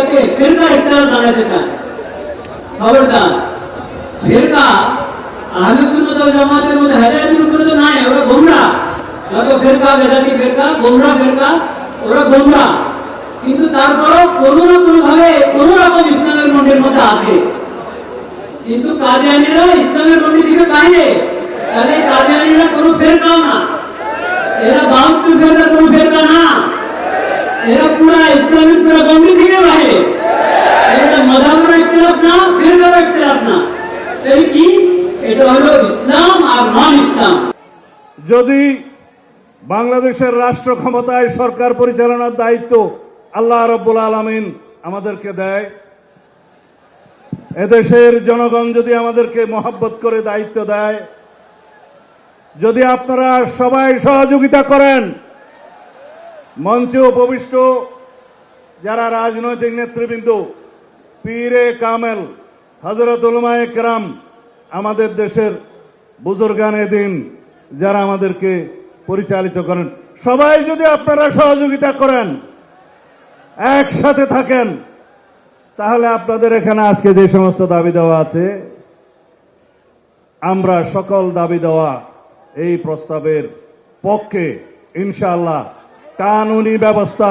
এটাকে ফেরকার ইখতার বানাতে চান খবরদার ফেরকা আহলে সুন্নাত ওয়াল জামাতের মধ্যে হেদায়েতের উপরে তো নাই ওরা গোমরা যত ফেরকা বেদাতি ফেরকা গোমরা ফেরকা ওরা গোমরা কিন্তু তারপরও কোনো না কোনো ভাবে কোনো রকম ইসলামের মন্দির মধ্যে আছে কিন্তু কাদিয়ানিরা ইসলামের গণ্ডি থেকে বাইরে তাহলে কাদিয়ানিরা কোনো ফেরকাও না এরা বাহাত্তর ফেরকা কোনো ফেরকা বাইরে এটা না না। কি? এটা হলো ইসলাম আর নন ইসলাম। যদি বাংলাদেশের রাষ্ট্র ক্ষমতায় সরকার পরিচালনার দায়িত্ব আল্লাহ রব্বুল আলমিন আমাদেরকে দেয়, এদেশের জনগণ যদি আমাদেরকে মহব্বত করে দায়িত্ব দেয়, যদি আপনারা সবাই সহযোগিতা করেন, মঞ্চে উপবিষ্ট যারা রাজনৈতিক নেতৃবৃন্দ, পীরে কামেল হজরত উলমায়ে কেরাম, আমাদের দেশের বুজুর্গানে দিন, যারা আমাদেরকে পরিচালিত করেন। সবাই যদি আপনারা সহযোগিতা করেন, একসাথে থাকেন, তাহলে আপনাদের এখানে আজকে যে সমস্ত দাবি দেওয়া আছে, আমরা সকল দাবি দেওয়া এই প্রস্তাবের পক্ষে, ইনশাআল্লাহ, কানুনি ব্যবস্থা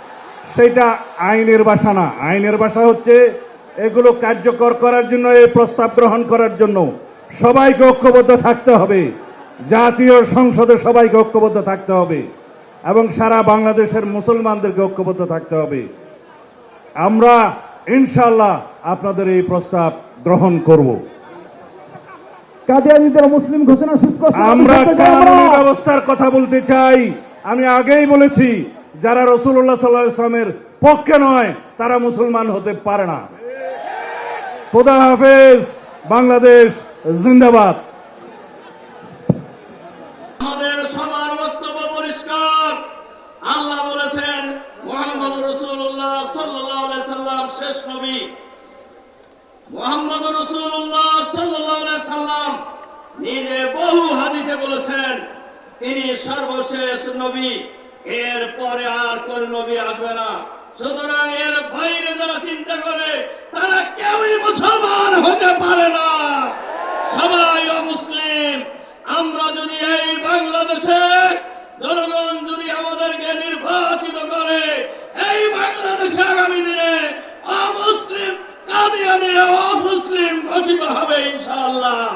সেটা আইনের ভাষা না। আইনের ভাষা হচ্ছে এগুলো কার্যকর করার জন্য এই প্রস্তাব গ্রহণ করার জন্য। সবাইকে ঐক্যবদ্ধ থাকতে হবে। জাতীয় সংসদে সবাইকে ঐক্যবদ্ধ থাকতে হবে। এবং সারা বাংলাদেশের মুসলমানদেরকে ঐক্যবদ্ধ থাকতে হবে। আমরা ইনশাল্লাহ আপনাদের এই প্রস্তাব গ্রহণ করব। কাদিয়ানিদের মুসলিম ঘোষণা আমরা। ব্যবস্থার কথা বলতে চাই। আমি আগেই বলেছি যারা রসুল্লাহ সাল্লাহ ইসলামের পক্ষে নয়, তারা মুসলমান হতে পারে না। খোদা হাফেজ, বাংলাদেশ জিন্দাবাদ। আমাদের সবার বক্তব্য পরিষ্কার। আল্লাহ বলেছেন, মোহাম্মদ রসুল্লাহ সাল্লাহ শেষ নবী। মোহাম্মদ রসুল্লাহ সাল্লাহ সাল্লাম নিজে বহু হাদিসে বলেছেন, তিনি সর্বশেষ নবী। এর পরে আর কোন নবী আসবে না। সুতরাং এর বাইরে যারা চিন্তা করে, তারা কেউই মুসলমান হতে পারে না। সবাই মুসলিম, আমরা যদি এই বাংলাদেশে জনগণ যদি আমাদেরকে নির্বাচিত করে, এই বাংলাদেশে আগামী দিনে অমুসলিম, কাদিয়ানিরা অমুসলিম ঘোষিত হবে ইনশাআল্লাহ।